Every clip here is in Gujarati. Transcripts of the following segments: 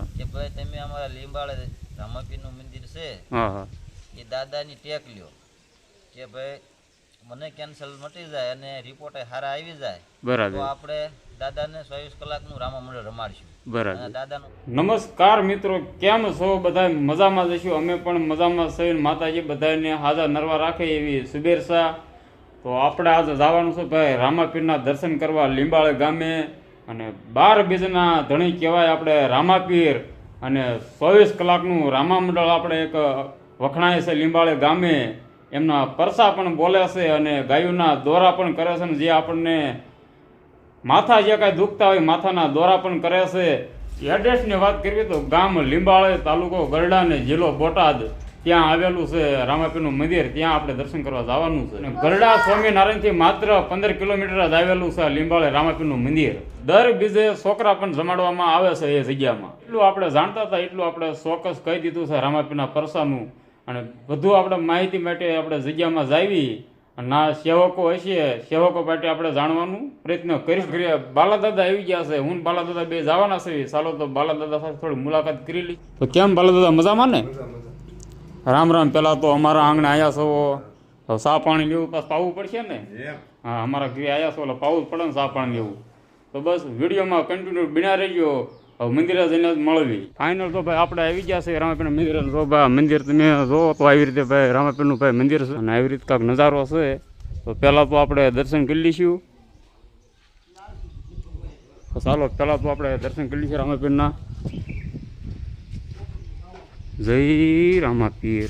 કે ભાઈ તમે અમારા લીંબાળે રામાપીરનું મંદિર છે. હા હા. એ દાદાની ટેક લ્યો. કે ભાઈ મને કેન્સલ મટી જાય અને રિપોર્ટ હારા આવી જાય. તો બરાબર આપણે દાદાને ચોવીસ કલાકનું રામા મંડળ રમાડશું. બરાબર. દાદાનું નમસ્કાર મિત્રો કેમ છો? બધા મજામાં જશું અમે પણ મજામાં છે માતાજી બધાને હાજર નરવા રાખે એવી શુભેચ્છા. તો આપણે આજે જવાનું છે ભાઈ રામાપીરના દર્શન કરવા લીંબાળ ગામે. અને બાર બીજના ધણી કહેવાય આપણે રામાપીર અને ચોવીસ કલાકનું રામા મંડળ આપણે એક વખણાય છે લીંબાળે ગામે. એમના પરસા પણ બોલે છે અને ગાયુના દોરા પણ કરે છે ને જે આપણને માથા જે કાંઈ દુખતા હોય માથાના દોરા પણ કરે છે. એડ્રેસની વાત કરવી તો ગામ લીંબાળે તાલુકો ગરડા ને જિલ્લો બોટાદ. ત્યાં આવેલું છે રામાપીનું મંદિર ત્યાં આપણે દર્શન કરવા જવાનું છે. અને ગરડા સ્વામિનારાયણથી માત્ર પંદર કિલોમીટર જ આવેલું છે લીંબાળે રામાપીનું મંદિર. દર બીજે છોકરા પણ જમાડવામાં આવે છે એ જગ્યામાં. એટલું આપણે જાણતા હતા એટલું આપણે ચોક્કસ કહી દીધું છે રામાપીના પરસાનું. અને બધું આપણે માહિતી માટે આપણે જગ્યામાં જાવી અને ના સેવકો હશે સેવકો માટે આપણે જાણવાનું પ્રયત્ન કરી બાલાદાદા આવી ગયા છે. હું બાલાદાદા બે જવાના છે. ચાલો તો બાલાદાદા સાથે થોડી મુલાકાત કરી લઈ તો કેમ બાલાદાદા મજામાં ને? રામ રામ પેલા તો અમારા આંગણે આયા છો. સા પાણી લેવું પાસ પાવું પડશે ને? હા અમારા ઘરે આયા છો એટલે પાવું જ પડે ને સા પાણી લેવું તો બસ વિડીયોમાં કન્ટિન્યુ બિના રહેજો. મંદિરે જઈને મળવી. ફાઇનલ તો ભાઈ આપણે આવી ગયા છે રામાપીરના મંદિર. જો ભાઈ મંદિર તમે જો તો આવી રીતે ભાઈ રામાપીરનું ભાઈ મંદિર છે. અને આવી રીતે કાંઈક નજારો છે. તો પહેલાં તો આપણે દર્શન કરી લઈશું. તો ચાલો પહેલાં તો આપણે દર્શન કરી લઈશું રામાપીરના. જય રામાપીર.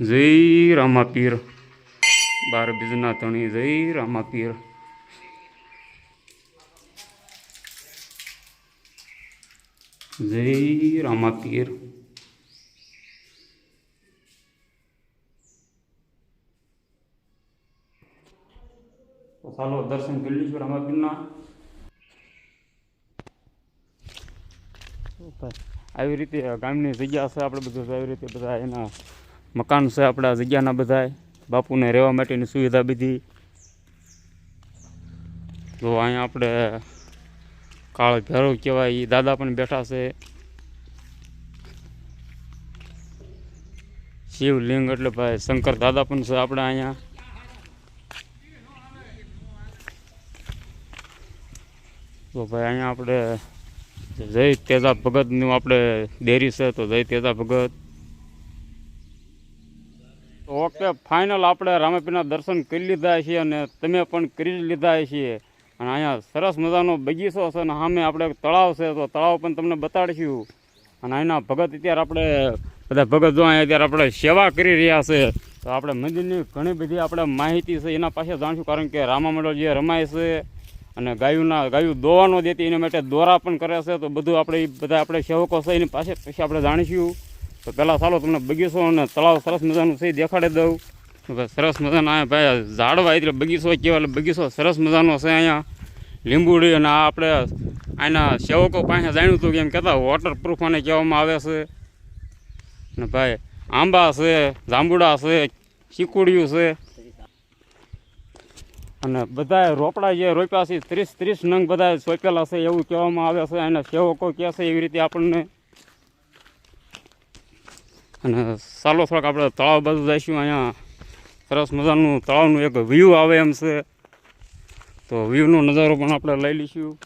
જય રામાપીર. બાર બીજના ધણી જય રામાપીર. જય રામાપીર. તો ચાલો દર્શન કરી લઈશું રામાપીરના આવી રીતે ગામની જગ્યા છે આપણે બધું આવી રીતે બધા એના મકાન છે આપણા જગ્યાના બધા બાપુને રહેવા માટેની સુવિધા બધી. તો અહીંયા આપણે કાળ ભેરવ કહેવાય એ દાદા પણ બેઠા છે. શિવલિંગ એટલે ભાઈ શંકર દાદા પણ છે આપણે અહીંયા. તો ભાઈ અહીંયા આપણે જય તેજા ભગતનું આપણે ડેરી છે તો જય તેજા ભગત. ઓકે ફાઇનલ આપણે રામાપીના દર્શન કરી લીધા છીએ અને તમે પણ કરી લીધા છીએ. અને અહીંયા સરસ મજાનો બગીચો છે અને સામે આપણે તળાવ છે તો તળાવ પણ તમને બતાડીશું. અને અહીંના ભગત અત્યારે આપણે બધા ભગત જો અહીંયા અત્યારે આપણે સેવા કરી રહ્યા છે. તો આપણે મંદિરની ઘણી બધી આપણે માહિતી છે, એના પાસે જાણશું કારણ કે રામા મંડળ જે રમાય છે. અને ગાયુંના ગાયું દોવાનો દેતી એના માટે દોરા પણ કરે છે, તો બધું આપણે એ બધા આપણે સેવકો છે, એની પાસે પછી આપણે જાણીશું. તો પહેલાં ચાલો તમને બગીચો અને તળાવ સરસ મજાનું છે દેખાડી દઉં. સરસ મજાના અહીંયા ભાઈ ઝાડવા, એટલે બગીચો કહેવાય, એટલે બગીચો સરસ મજાનો છે અહીંયા. લીંબુડી અને આ આપણે અહીંના સેવકો પાસે જાણ્યું હતું કે એમ કહેતા વોટરપ્રૂફ આને કહેવામાં આવે છે. અને ભાઈ આંબા છે, જાંબુડા છે, ચીકુડિયું છે. અને બધા રોપડા જે રોપ્યા છે, ત્રીસ ત્રીસ નંગ બધા સોંપેલા છે એવું કહેવામાં આવે છે. અને સેવકો કહે છે એવી રીતે આપણને. અને ચાલો થોડાક આપણે તળાવ બાજુ જઈશું. અહીંયા સરસ મજાનું તળાવનું એક વ્યૂ આવે એમ છે. તો વ્યૂનો નજારો પણ આપણે લઈ લઈશું.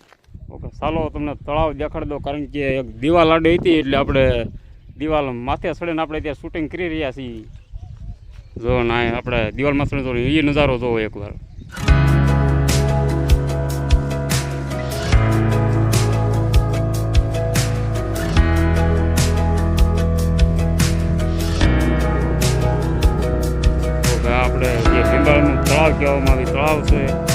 ઓકે, ચાલો તમને તળાવ દેખાડી દો કારણ કે એક દિવાલ આડી હતી એટલે આપણે દિવાલ માથે ચડીને આપણે ત્યાં શૂટિંગ કરી રહ્યા છીએ. જો ના, આપણે દિવાલ માથે એ નજારો જોવો એકવાર. આપણે જે લીંબાળનું તળાવ કહેવામાં તળાવ છે.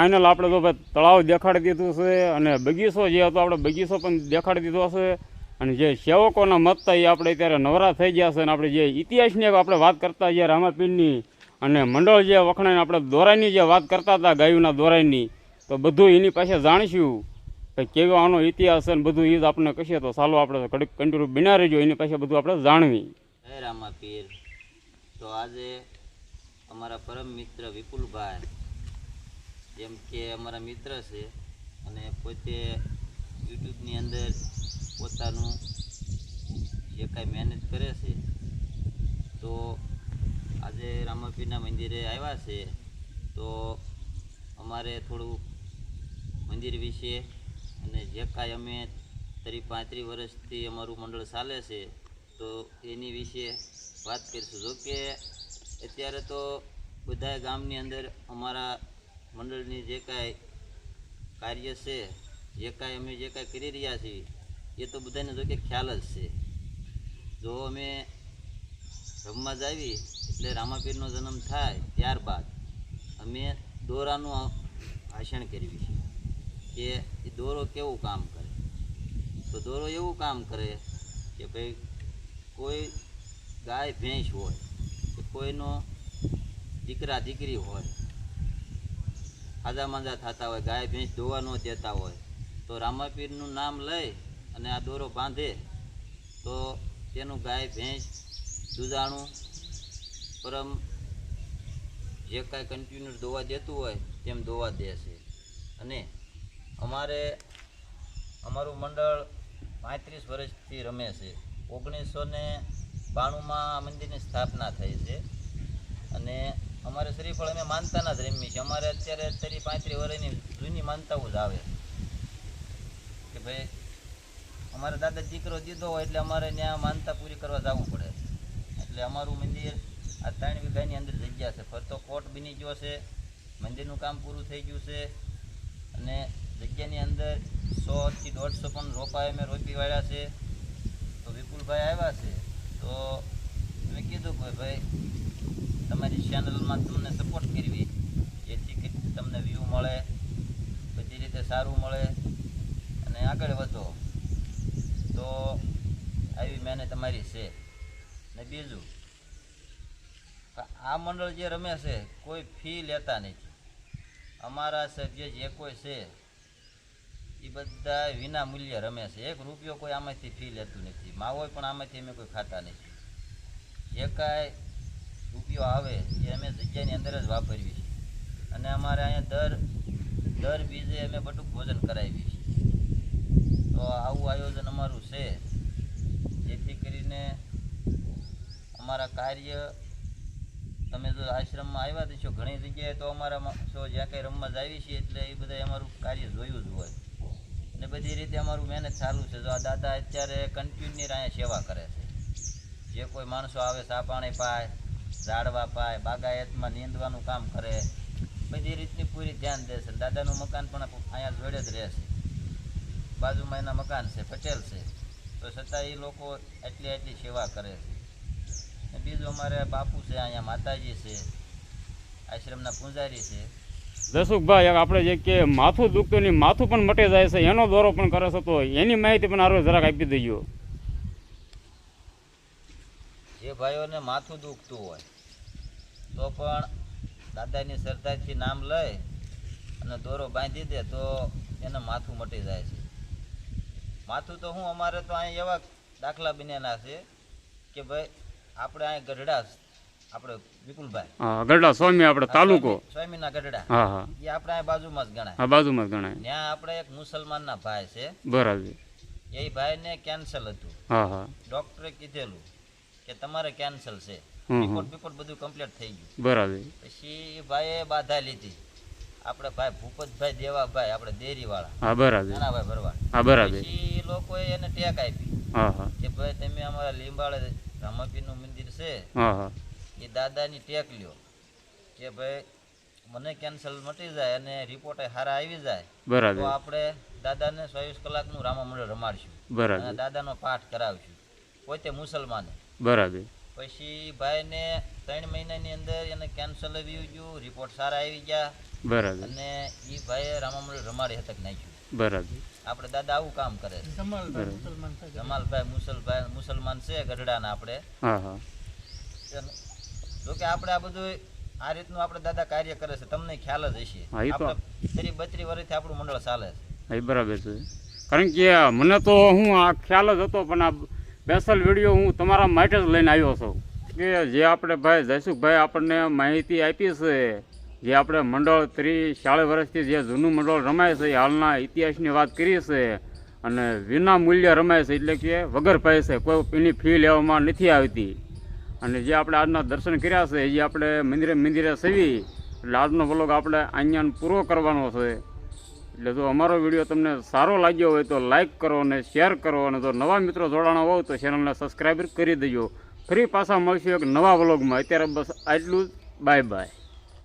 ફાઇનલ આપણે તો ભાઈ તળાવ દેખાડી દીધું છે અને બગીચો જે હતો, આપણે બગીચો પણ દેખાડી દીધો છે. અને જે સેવકોના મત હતા એ આપણે અત્યારે નવરા થઈ ગયા છે અને આપણે જે ઇતિહાસની આપણે વાત કરતા જે રામાપીરની અને મંડળ જે વખણાઈને આપણે દોરાઈની જે વાત કરતા હતા ગાયુના દોરાઈની, તો બધું એની પાસે જાણીશું કે કેવો આનો ઇતિહાસ છે ને બધું એ જ આપણને કહીએ તો ચાલો આપણે કડક કન્ટિન્યુ બિના રહેજો, એની પાસે બધું આપણે જાણવી. પીર તો આજે અમારા પરમ મિત્ર વિપુલભાઈ જેમ કે અમારા મિત્ર છે અને પોતે યુટ્યુબની અંદર પોતાનું જે કાંઈ મહેનત કરે છે, તો આજે રામાપીરના મંદિરે આવ્યા છે, તો અમારે થોડું મંદિર વિશે અને જે કાંઈ અમે તરી પાંત્રીસ વર્ષથી અમારું મંડળ ચાલે છે, તો એની વિશે વાત કરીશું. જો કે અત્યારે તો બધા ગામની અંદર અમારા મંડળની જે કાંઈ કાર્ય છે, જે કાંઈ અમે જે કાંઈ કરી રહ્યા છીએ, એ તો બધાને જો કે ખ્યાલ જ છે. જો અમે રમવા જ આવી એટલે રામાપીરનો જન્મ થાય ત્યારબાદ અમે દોરાનું ભાષણ કર્યું છે કે એ દોરો કેવું કામ કરે. તો દોરો એવું કામ કરે કે ભાઈ કોઈ ગાય ભેંસ હોય, કે કોઈનો દીકરા દીકરી હોય આજા માંજા થતા હોય, ગાય, ભેંસ ધોવા ન દેતા હોય. તો રામાપીરનું નામ લઈ અને આ દોરો બાંધે. તો તેનું ગાય, ભેંસ, દૂધાણું, પરમ જે કાંઈ કન્ટિન્યુ દોવા દેતું હોય, તેમ દોવા દે છે. અને અમારે, અમારું મંડળ પાંત્રીસ વર્ષથી રમે છે. ઓગણીસો ને બાણુંમાં આ મંદિરની સ્થાપના થઈ છે. અને અમારે શ્રીફળ અમે માનતાના જ રમી છીએ. અમારે અત્યારે અત્યારે પાંત્રીસ વર્ષની જૂની માનતાઓ જ આવે. કે ભાઈ, અમારે દાદા દીકરો દીધો હોય એટલે અમારે ત્યાં માનતા પૂરી કરવા જવું પડે. એટલે અમારું મંદિર આ ત્રણ વીઘાની અંદર જગ્યા છે. ફરતો કોટ બની ગયો છે, મંદિરનું કામ પૂરું થઈ ગયું છે અને જગ્યાની અંદર સોથી દોઢસો પણ રોપા અમે રોપી વાળ્યા છે. તો વિપુલભાઈ આવ્યા છે. તો મેં કીધું કે ભાઈ તમારી ચેનલમાં તમને સપોર્ટ કરવી. જેથી કરીને તમને વ્યૂ મળે, બધી રીતે સારું મળે અને આગળ વધો. તો આવી મેને તમારી છે. ને બીજું, આ મંડળ જે રમે છે, કોઈ ફી લેતા નથી. અમારા સભ્ય જે કોઈ છે, એ બધા વિના મૂલ્યે રમે છે. એક રૂપિયો કોઈ આમાંથી ફી લેતું નથી. માવો પણ આમાંથી અમે કોઈ ખાતા નથી. જે કાંઈ રૂપિયો આવે એ અમે જગ્યાની અંદર જ વાપરવી છે અને અમારે અહીંયા દર દર બીજે અમે બટુક ભોજન કરાવી છે તો આવું આયોજન અમારું છે. જેથી કરીને અમારા કાર્ય, તમે જો આશ્રમમાં આવ્યા છો ઘણી જગ્યાએ, તો અમારા છો જ્યાં કંઈ રમવા જ આવી છીએ એટલે એ બધા અમારું કાર્ય જોયું જ હોય. અને બધી રીતે અમારું મહેનત ચાલુ છે. જો આ દાદા અત્યારે કન્ટિન્યુ અહીંયા સેવા કરે છે. જે કોઈ માણસો આવે ચા પાણી પાય ઝાડવા પાય, બાગાયતમાં નીંદવાનું કામ કરે. બધી રીતની પૂરી ધ્યાન દે છે. દાદાનું મકાન પણ અહીંયા જોડે જ રહે છે. બાજુમાં એના મકાન છે, પટેલ છે. તો છતાં એ લોકો એટલી એટલી સેવા કરે છે. બીજું અમારે બાપુ છે, અહીંયા માતાજી છે. આશ્રમના પૂજારી છે. દસુખભાઈ આપણે જે કે માથું દુખતું ને માથું પણ મટી જાય છે. એનો દોરો પણ કરે છે, તો એની માહિતી પણ આરો જરાક આપી દઈજો જે ભાઈઓને માથું દુખતું હોય તો પણ દાદાની શ્રદ્ધાથી નામ લઈ અને દોરો બાંધી દે તો એને માથું મટી જાય છે. માથું તો હું અમારે તો અહીં એવા દાખલા બનેલા છે કે ભાઈ આપણે અહીં ગઢડા આપણે વિપુલભાઈ. ગઢડા સ્વામી આપણે તાલુકો. સ્વામી- સ્વામીના ગઢડા. હા હા. એ આપણે અહીં બાજુમાં જ ગણાય. બાજુમાં જ ગણાય. ત્યાં આપણે એક મુસલમાનના ભાઈ છે. બરાબર. એ ભાઈને કેન્સલ હતું. હા હા. ડોક્ટરે કીધેલું કે તમારે કેન્સલ છે. રિપોર્ટ બિપોર્ટ બધું કમ્પ્લીટ થઈ ગયું. બરાબર. પછી ભાઈએ બાધા લીધી. આપણે ભાઈ ભૂપતભાઈ દેવાભાઈ આપણે ડેરીવાળા હા બરાબર. નાના ભાઈ ભરવા હા બરાબર. પછી લોકોએ એને ટેક આપી. હા હા. કે ભાઈ તમે અમારા લીંબાળે રામાપીરનું મંદિર છે. હા હા. એ દાદાની ટેક લ્યો. કે ભાઈ મને કેન્સલ મટી જાય અને રિપોર્ટ હારા આવી જાય તો બરાબર આપણે દાદાને ચોવીસ કલાકનું રામા મંડળ રમાડશું. બરાબર. દાદાનો પાઠ કરાવશું. પોતે મુસલમાને. બરાબર. પછી ભાઈને ત્રણ મહિનાની અંદર એને કેન્સર આવી ગયું રિપોર્ટ સારા આવી ગયા. બરાબર. અને એ ભાઈએ રામામંડળ રમાડી હતક નાખ્યું. બરાબર. આપણે દાદા આવું કામ કરે છે. જમાલભાઈ મુસલભાઈ મુસલમાન છે ગઢડાના આપણે. હા હા. જોકે આપણે આ બધું આ રીતનું આપણે દાદા કાર્ય કરે છે. તમને ખ્યાલ જ હશે. આપણે ત્રીસ વર્ષથી આપણું મંડળ ચાલે છે. બરાબર છે. કારણ કે મને તો હું આ ખ્યાલ જ હતો પણ આ સ્પેશિયલ વીડિયો હું તમારા માટે જ લઈને આવ્યો છું. કે જે આપણે ભાઈ જયસુખભાઈ આપણને માહિતી આપી છે, જે આપણે મંડળ ત્રીસ ચાળીસ વર્ષથી જે જૂનું મંડળ રમાય છે, એ હાલના ઇતિહાસની વાત કરી છે અને વિના મૂલ્ય રમાય છે, એટલે કે વગર પૈસે કોઈ એની ફી લેવામાં નથી આવતી. અને જે આપણે આજના દર્શન કર્યા છે, એ આપણે મંદિરે મંદિરે સેવી, એટલે આજનો બ્લોગ આપણે અહીંયા પૂરો કરવાનો છે. એટલે જો અમારો વીડિયો તમને સારો લાગ્યો હોય તો લાઈક કરો અને શેર કરો અને જો નવા મિત્રો જોડાણો હોય તો ચેનલને સબસ્ક્રાઈબ કરી દેજો. ફરી પાછા મળશું એક નવા વ્લોગમાં અત્યારે બસ આટલું જ. Bye bye